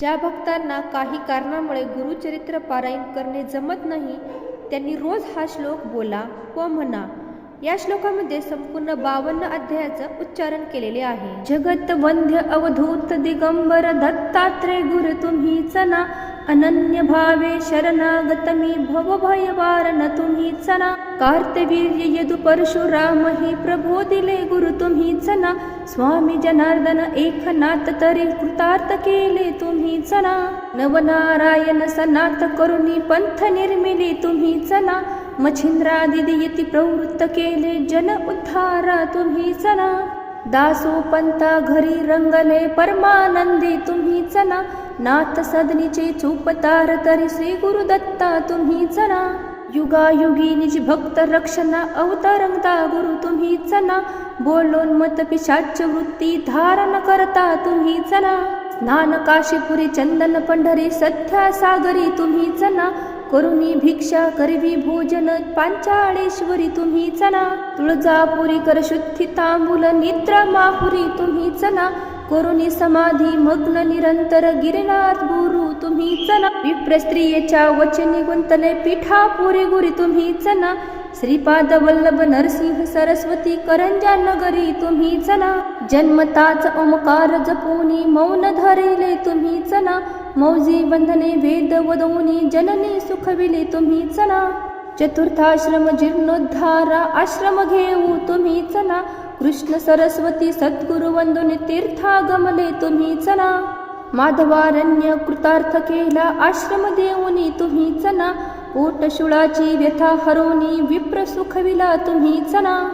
ज्या भक्तांना काही कारणामुळे गुरुचरित्र पारायण करणे जमत नाही त्यांनी रोज हा श्लोक बोला व म्हणा. या श्लोकामध्ये संपूर्ण बावन्न अध्यायाचं उच्चारण केलेले आहे. जगत वंध्य अवधूत दिगंबर दत्तात्रे गुरु तुम्ही चना अनन्य भावे शरणागत मी भव भय कार्तवीर्य यदु परशुराम हि प्रभो दिले गुरु तुम्ही चना। स्वामी जनार्दन एकनाथ तरी कृतार्थ केले तुम्ही चना। नवनारायण सनाथ करुणी पंथ निर्मिले तुम्ही चना। मच्छिंद्रादी यती प्रवृत्त केले जन उद्धारा तुम्ही चना। दासो पंता घरी रंगले परमानंदी तुम्ही चना। नाथ सदनीचे चूपतार तरी श्री गुरुदत्ता तुम्ही चला. युगायुगी निज भक्त रक्षणा अवतरंगता गुरु तुम्ही चला. बोलोन मत पिशाच वृत्ती धारण करता तुम्ही चला. स्नान काशीपुरी चंदन पंढरी सध्या सागरी तुम्ही चला. करुणी भिक्षा करवी भोजन पांचाळेश्वरी तुम्ही चला. तुळजापुरी कर शुद्धी तांबूल निद्रा माहुरी तुम्ही चला. करुणी समाधी मग्न निरंतर गिरिनाथ गुरु तुम्ही चना विप्र स्त्रियेच्या वचनी गुंतले पीठापुरी गुरी तुम्ही चना श्रीपाद वल्लभ नरसिंह सरस्वती करंजा नगरी तुम्ही ना जन्मताच ओमकार जपोनी मौन धरिले तुम्ही चना मौजी बंधने वेद वदवनी जननी सुखविले तुम्ही चना चतुर्थाश्रम जीर्णोद्धारा आश्रम घेऊ तुम्ही चला. कृष्ण सरस्वती सद्गुरु वंदुनी तीर्थागमले तुम्ही चला. माधवारण्य कृतार्थ केला आश्रम देऊनी तुम्ही चला. पोटशुळाची व्यथा हरोनी विप्र सुखविला तुम्ही चला.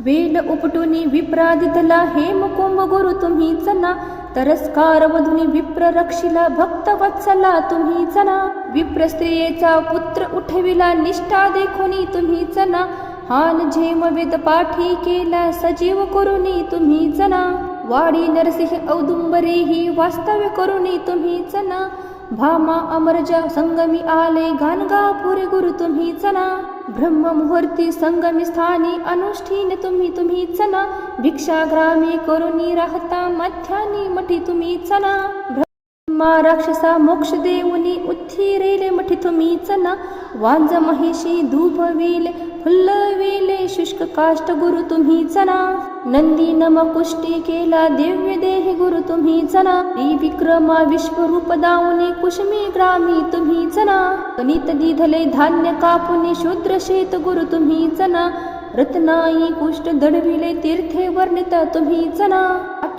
वेल उपटुनी विप्रादितला हे मुकुंभ गुरु तुम्ही चला. तरस्कार वधुनी विप्र रक्षिला भक्त वत्सला तुम्ही चला. विप्र स्त्रियेचा पुत्र उठविला निष्ठा देखुनी तुम्ही चला. हान झेमविद पाठी केला सजीव करुणी तुम्ही जना. वाडी नरसिंह औदुंबरी ही वास्तव्य करुणी तुम्ही जना. भामा अमरजा संगमी आले गाणगापुरे गुरु तुम्ही जना. ब्रह्म मुहूर्ती संगमी स्थानी अनुष्ठीन तुम्ही तुम्ही जना. भिक्षाग्रामी करुणी राहता मध्यानी मठी तुम्ही जना. मा राक्षसा मोक्ष देऊनी उत्थिरेले मठी तुम्हीच ना वांज महिषी धुभविले फुल्लवेले शुष्क काष्ट गुरु तुम्हीच ना नंदी नम कुष्टी केला दिव्य देह गुरु तुम्हीच ना श्री विक्रमा विश्वरूप दाऊनी कुशमी ग्रामी तुम्हीच ना गणित दिधले धान्य कापुनी शूद्र शेत गुरु तुम्हीच ना रत्नाई कुष्ट दडविले तीर्थे वर्णित तुम्हीच ना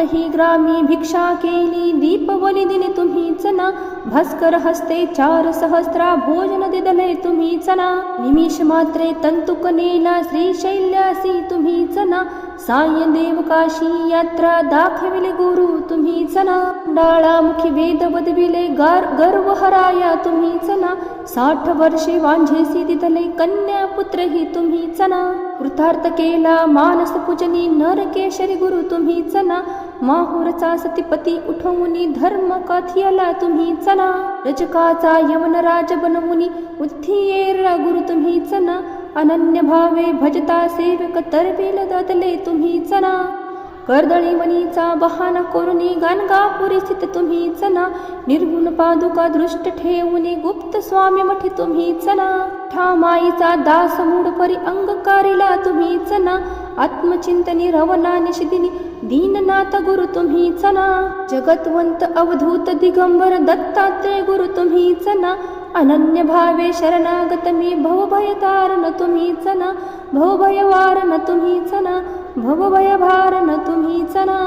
ही ग्रामी भिक्षा केली दीप बली दिली तुम्ही चना. भास्कर हस्ते चार सहस्रा भोजन दिदले तुम्ही चना. निमिष मात्रे तंतुक नेला श्रीशैल्यासी तुम्ही चना. साय देव काशी यात्रा दाखविले गुरु तुम्ही चला. डाळामुखी वेद बदविले गार गर्व हराया तुम्ही चला. साठ वर्षे वांझेसी दिदले कन्या पुत्र ही तुम्ही चला. कृतार्थ केला मानस पूजनी नरकेशरी गुरु तुम्ही चला. माहुरचा सतीपती उठवुनी धर्म कथियला तुम्ही चला. रजकाचा यवन राज बनवुनी उद्धियेरा गुरु तुम्ही चला. अनन्य भावे भजता सेवक तरवेल ददले तुम्ही चना कर्दळी मनीचा बहाना करुनी गानगापुरी स्थित तुम्ही चना निर्गुण पादुका दृष्ट ठेवुनी गुप्त स्वामी मठी तुम्ही चना ठामाईचा दास मूड परी अंगकारिला तुम्ही चना आत्मचिंतनी रवना निशिदिनी दीननाथ गुरु तुम्ही चना जगतवंत अवधूत दिगंबर दत्तात्रय गुरु तुम्ही चना अनन्य भावे शरणागत मी भवभयतार न तुम्हीच ना भवभयवार न तुम्हीच ना भवभयभार न तुम्हीच ना